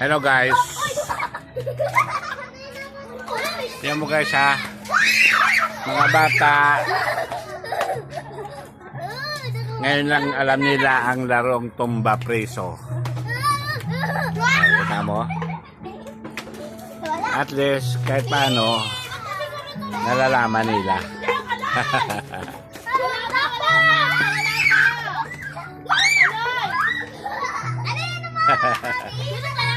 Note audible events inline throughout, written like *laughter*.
Hello guys. Yan mo guys ha. Mga bata. Ngayon lang alam nila ang larong tumba preso. Kita mo. At least kahit paano nalalaman nila. *laughs* *laughs*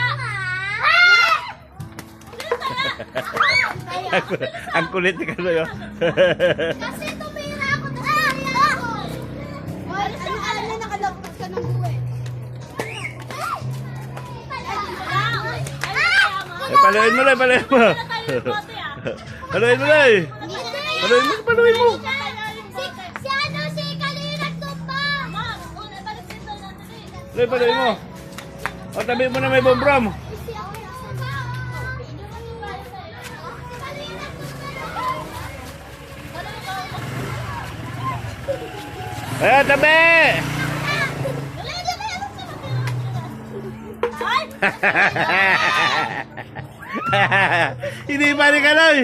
ang kulit ni Kaloy. oh. Kasi tumira ako, tumira ako. Ay, ano alam na nakalagpas ka ng buhay? Eh, paluin mo lang, paluin mo. paluin mo lang. Paluin mo, paluin mo. Si, si ano, si Kalina Tumba. Paluin, paluin mo. O, tabi mo na may bombrom. *laughs* Eh, tabi! Hindi pa rin Kaloy.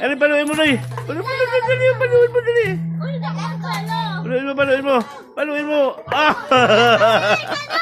Ano, paluin mo, Loy. Paluin mo, paluin mo, paluin mo, dali. Paluin mo, paluin mo. Paluin mo. Ah! *laughs*